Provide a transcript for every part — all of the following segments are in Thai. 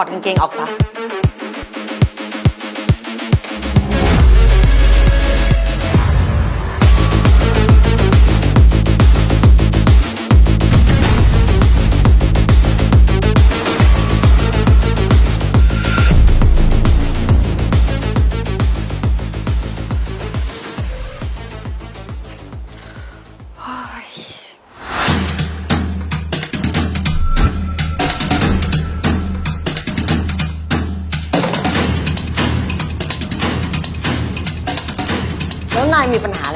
อดกางเกงออกซะ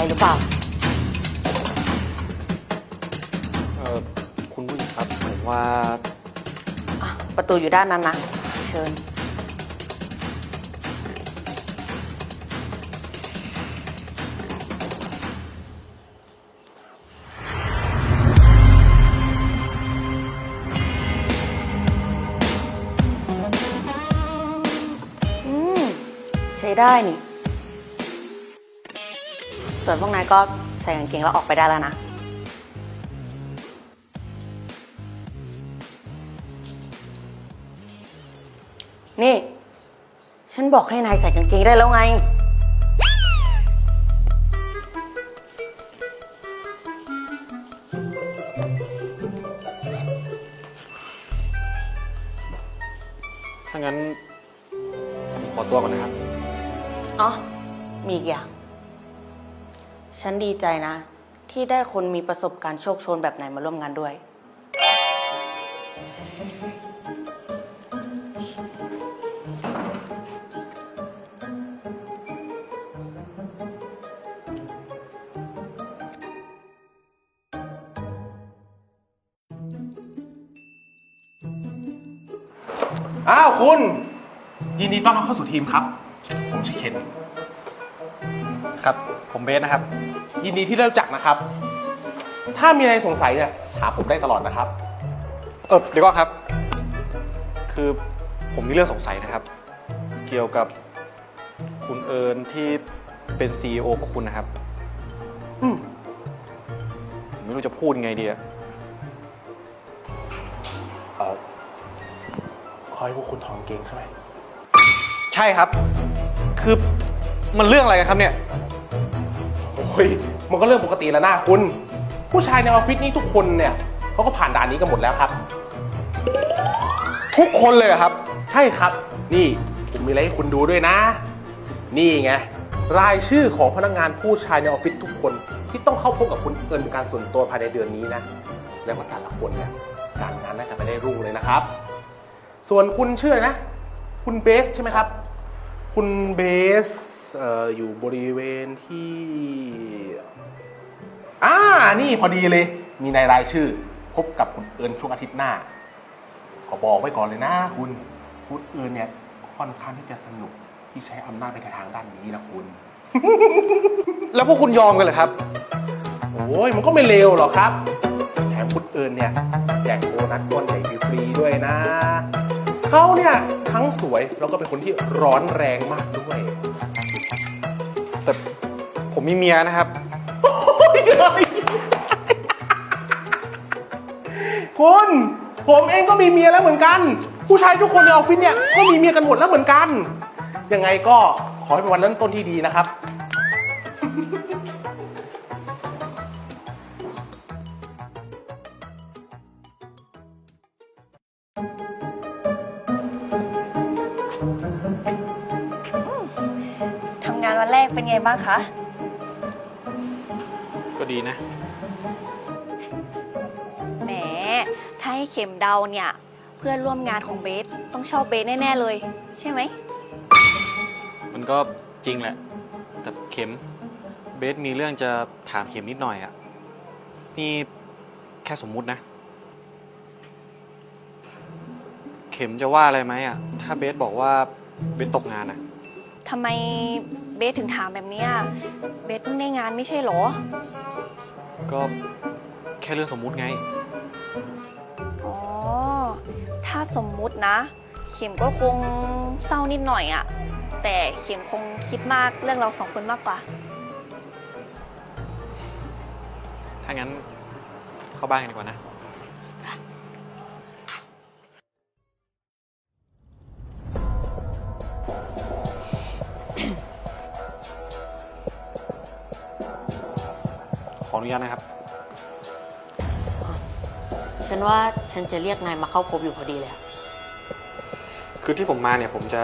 หาอะไรหรือเปล่า เออคุณผู้หญิงครับผมว่าอะประตูอยู่ด้านนั้นนะ เชิญ อืม ใช้ได้นี่ ส่วนพวกนายก็ใส่กางเกงแล้วออกไปได้แล้วนะ นี่ ฉันบอกให้นายใส่กางเกงได้แล้วไง ถ้างั้นผมขอตัวก่อนนะครับ อ๋อ มีอีกอย่าง ฉันดีใจนะ ที่ได้คนมีประสบการณ์โชคโชนแบบไหนมาร่วมงานด้วย อ้าวคุณ ยินดีต้อนรับเข้าสู่ทีมครับ ผมชื่อเคน ครับ ผมเบสนะครับ ยินดีที่ได้รู้จักนะครับ ถ้ามีอะไรสงสัยเนี่ยถามผมได้ตลอดนะครับ เออเดี๋ยวก่อนครับ คือผมมีเรื่องสงสัยนะครับ เกี่ยวกับคุณเอิญที่เป็น CEO ของคุณนะครับอืมผมไม่รู้จะพูดยังไงดีอะเอ่อคอยพวกคุณทองเก่งใช่ไหม ใช่ครับ คือมันเรื่องอะไรกันครับเนี่ย โอ้ยมันก็เรื่องปกติแล้วนะคุณ ผู้ชายในออฟฟิศนี่ทุกคนเนี่ยเขาก็ผ่านด่านนี้กันหมดแล้วครับ ทุกคนเลยเหรอครับ ใช่ครับ นี่ผมมีอะไรให้คุณดูด้วยนะ นี่ไงรายชื่อของพนักงานผู้ชายในออฟฟิศทุกคน ที่ต้องเข้าพบกับคุณเอิญเป็นการส่วนตัวภายในเดือนนี้นะแสดงว่าแต่ละคนเนี่ยการงานน่าจะไม่ได้รุ่งเลยนะครับ ส่วนคุณชื่ออะไรนะ คุณเบสใช่ไหมครับ คุณเบสเอ่ออยู่บริเวณที่อ่านี่พอดีเลย มีในรายชื่อ พบกับคุณเอิญช่วงอาทิตย์หน้า ขอบอกไว้ก่อนเลยนะ คุณคุณเอิญเนี่ยค่อนข้างที่จะสนุกที่ใช้อำนาจไปในทางด้านนี้นะคุณ แล้วพวกคุณยอมกันเหรอครับ โอ้ยมันก็ไม่เลวหรอกครับ แถมคุณเอิญเนี่ยแจกโบนัสก้อนใหญ่ฟรีๆด้วยนะ เขาเนี่ยทั้งสวยแล้วก็เป็นคนที่ร้อนแรงมากด้วย แต่ผมมีเมียนะครับ คุณ ผมเองก็มีเมียแล้วเหมือนกัน ผู้ชายทุกคนในออฟฟิศเนี่ยก็มีเมียกันหมดแล้วเหมือนกัน ยังไงก็ขอให้เป็นวันเริ่มต้นที่ดีนะครับ วันแรกเป็นไงบ้างคะ ก็ดีนะ แหม ถ้าให้เข็มเดาเนี่ย เพื่อนร่วมงานของเบสต้องชอบเบสแน่ ๆ เลย ใช่ไหม มันก็จริงแหละ แต่เข็มเบสมีเรื่องจะถามเข็มนิดหน่อยอะนี่แค่สมมุตินะ เข็มจะว่าอะไรไหมอะถ้าเบสบอกว่าเบสตกงานอะทำไม เบสถึงถามแบบเนี้ยเบสเพิ่งได้งานไม่ใช่เหรอ ก็แค่เรื่องสมมุติไง อ๋อ ถ้าสมมุตินะ เข็มก็คงเศร้านิดหน่อยอะแต่เข็มคงคิดมากเรื่องเราสองคนมากกว่า ถ้างั้นเข้าบ้านกันดีกว่านะ นุญาตนะครับ ฉันว่าฉันจะเรียกนายมาเข้าพบอยู่พอดีเลยอะคือที่ผมมาเนี่ยผมจะ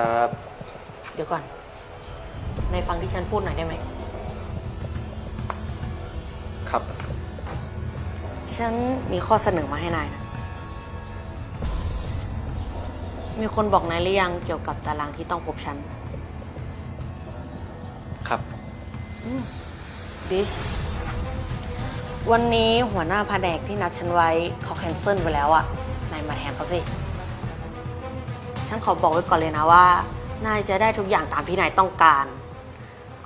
เดี๋ยวก่อน นายฟังที่ฉันพูดหน่อยได้ไหม ครับฉันมีข้อเสนอมาให้นายนะมีคนบอกนายหรือยังเกี่ยวกับตารางที่ต้องพบฉัน ครับดิ วันนี้หัวหน้าแผนกที่นัดฉันไว้เขาแคนเซิลไปแล้วอะนายมาแทนเขาสิ ฉันขอบอกไว้ก่อนเลยนะว่า นายจะได้ทุกอย่างตามที่นายต้องการ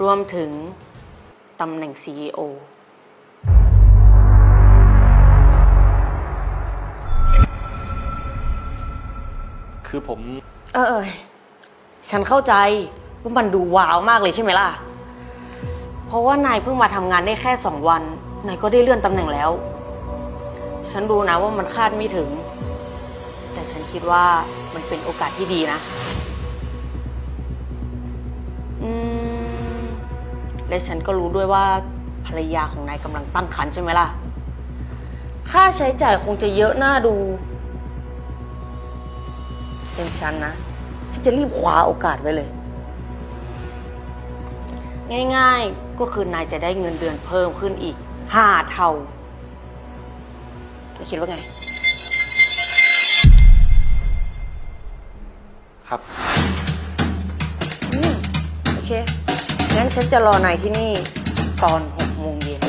รวมถึงตำแหน่ง CEO คือผม เออเออฉันเข้าใจว่ามันดูว้าวมากเลยใช่ไหมล่ะ เพราะว่านายเพิ่งมาทำงานได้แค่สองวัน นายก็ได้เลื่อนตำแหน่งแล้ว ฉันรู้นะว่ามันคาดไม่ถึง แต่ฉันคิดว่ามันเป็นโอกาสที่ดีนะ อืม และฉันก็รู้ด้วยว่าภรรยาของนายกำลังตั้งครรภ์ใช่ไหมล่ะ ค่าใช้จ่ายคงจะเยอะน่าดู เป็นฉันนะ ฉันจะรีบคว้าโอกาสไว้เลย ง่ายๆ ก็คือนายจะได้เงินเดือนเพิ่มขึ้นอีก ห้าเท่าไม่คิดว่าไง ครับ อืมโอเค งั้นฉันจะรอนายที่นี่ตอนหกโมงเย็น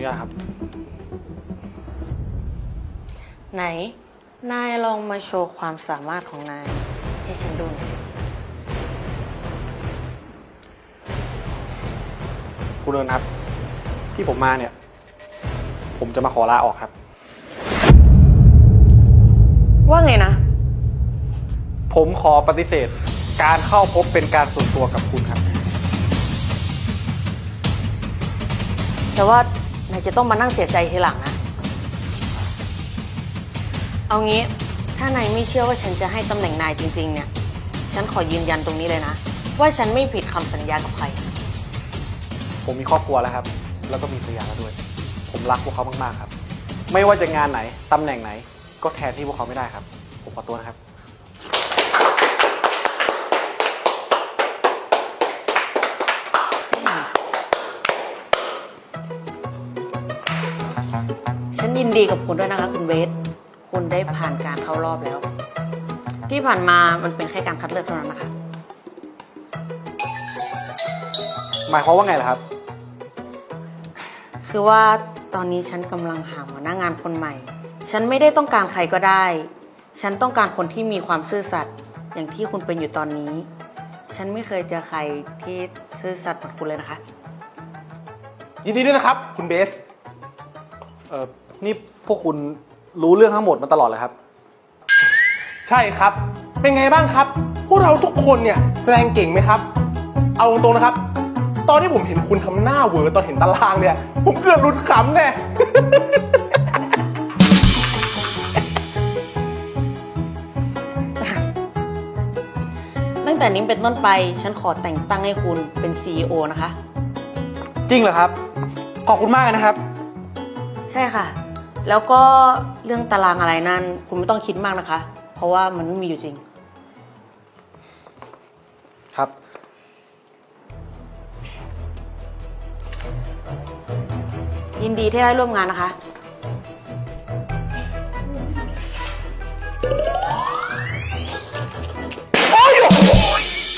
นุญาตครับ ไหน นายลองมาโชว์ความสามารถของนาย ให้ฉันดูหน่อยสิคุณเอิญครับ ที่ผมมาเนี่ย ผมจะมาขอลาออกครับ ว่าไงนะ ผมขอปฏิเสธการเข้าพบเป็นการส่วนตัวกับคุณครับ แต่ว่า นายจะต้องมานั่งเสียใจทีหลังนะ เอางี้ ถ้านายไม่เชื่อว่าฉันจะให้ตำแหน่งนายจริง ๆ เนี่ย ฉันขอยืนยันตรงนี้เลยนะ ว่าฉันไม่ผิดคำสัญญากับใคร ผมมีครอบครัวแล้วครับ แล้วก็มีภรรยาแล้วด้วย ผมรักพวกเขามากๆครับ ไม่ว่าจะงานไหนตำแหน่งไหน ก็แทนที่พวกเขาไม่ได้ครับ ผมขอตัวนะครับ ดีกับคุณด้วยนะคะ คุณเวสคุณได้ผ่านการเข้ารอบแล้ว ที่ผ่านมามันเป็นแค่การคัดเลือกเท่านั้นนะคะ หมายความว่าไงล่ะครับ คือว่าตอนนี้ฉันกำลังหาหัวหน้างานคนใหม่ ฉันไม่ได้ต้องการใครก็ได้ ฉันต้องการคนที่มีความซื่อสัตย์อย่างที่คุณเป็นอยู่ตอนนี้ ฉันไม่เคยเจอใครที่ซื่อสัตย์เหมือนคุณเลยนะคะ ยินดีด้วยนะครับ คุณเบส เออ นี่พวกคุณรู้เรื่องทั้งหมดมาตลอดเลยครับ ใช่ครับ เป็นไงบ้างครับ พวกเราทุกคนเนี่ยแสดงเก่งไหมครับ เอาตรงๆนะครับ ตอนที่ผมเห็นคุณทำหน้าเหวอตอนเห็นตารางเนี่ย ผมเกือบหลุดขำแน่ ตั้งแต่นี้เป็นต้นไป ฉันขอแต่งตั้งให้คุณเป็น CEO นะคะ จริงเหรอครับ ขอบคุณมากเลยนะครับ ใช่ค่ะ แล้วก็เรื่องตารางอะไรนั่นคุณไม่ต้องคิดมากนะคะ เพราะว่ามันไม่มีอยู่จริง ครับ ยินดีที่ได้ร่วมงานนะคะ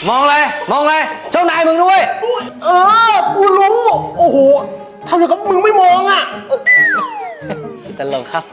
มองเลย มองเลย เจ้านายมึงด้วย เออ กูรู้ โอ้โหทำอย่างกับมึงไม่มองอะ ตลกครับ